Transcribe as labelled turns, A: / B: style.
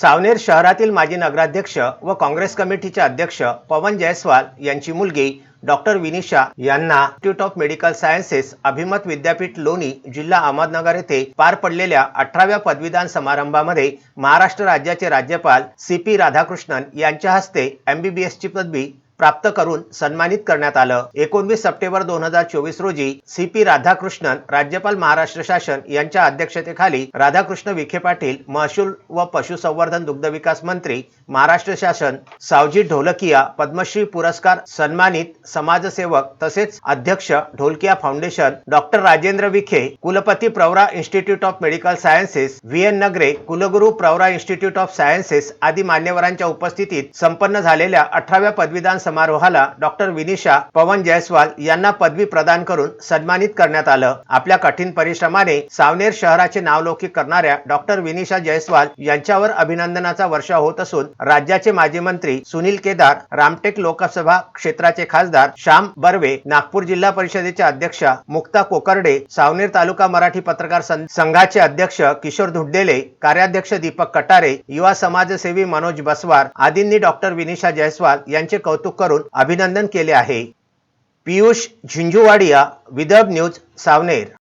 A: सावनेर शहरातील माजी नगराध्यक्ष व काँग्रेस कमिटीचे अध्यक्ष पवन जयस्वाल यांची मुलगी डॉक्टर विनिशा यांना इन्स्टिट्यूट ऑफ मेडिकल सायन्सेस अभिमत विद्यापीठ लोणी जिल्हा अहमदनगर येथे पार पडलेल्या अठराव्या पदवीदान समारंभामध्ये महाराष्ट्र राज्याचे राज्यपाल सी पी राधाकृष्णन यांच्या हस्ते एमबीबीएसची पदवी प्राप्त करून सन्मानित करण्यात आलं. एकोणवीस सप्टेंबर दोन हजार चोवीस रोजी सी पी राधाकृष्णन राज्यपाल महाराष्ट्र शासन यांच्या अध्यक्षतेखाली राधाकृष्ण विखे पाटील महसूल व पशुसंवर्धन दुग्धविकास मंत्री महाराष्ट्र शासन सावजी ढोलकिया पद्मश्री पुरस्कार सन्मानित समाजसेवक तसेच अध्यक्ष ढोलकिया फाउंडेशन डॉक्टर राजेंद्र विखे कुलपती Pravara institute of medical sciences V N Nagare कुलगुरू प्रवरा इन्स्टिट्यूट ऑफ सायन्सेस आदी मान्यवरांच्या उपस्थितीत संपन्न झालेल्या अठराव्या पदवीदान समारोहाला डॉक्टर विनिशा पवन जयस्वाल यांना पदवी प्रदान करून सन्मानित करण्यात आलं. आपल्या कठीण परिश्रमाने सावनेर शहराचे नावलौकिक करणाऱ्या डॉक्टर विनिशा जयस्वाल यांच्यावर अभिनंदनाचा वर्षा होत असून राज्याचे माजी मंत्री सुनील केदार रामटेक लोकसभा क्षेत्राचे खासदार श्याम बर्वे नागपूर जिल्हा परिषदेचे अध्यक्ष मुक्ता कोकर्डे सावनेर तालुका मराठी पत्रकार संघाचे अध्यक्ष किशोर धुड्डेले कार्याध्यक्ष दीपक कटारे युवा समाजसेवी मनोज बसवार आदींनी डॉक्टर विनिशा जयस्वाल यांचे कौतुक कौतुक करून अभिनंदन केले आहे. पियुष झिंझुवाडिया विदर्भ न्यूज सावनेर.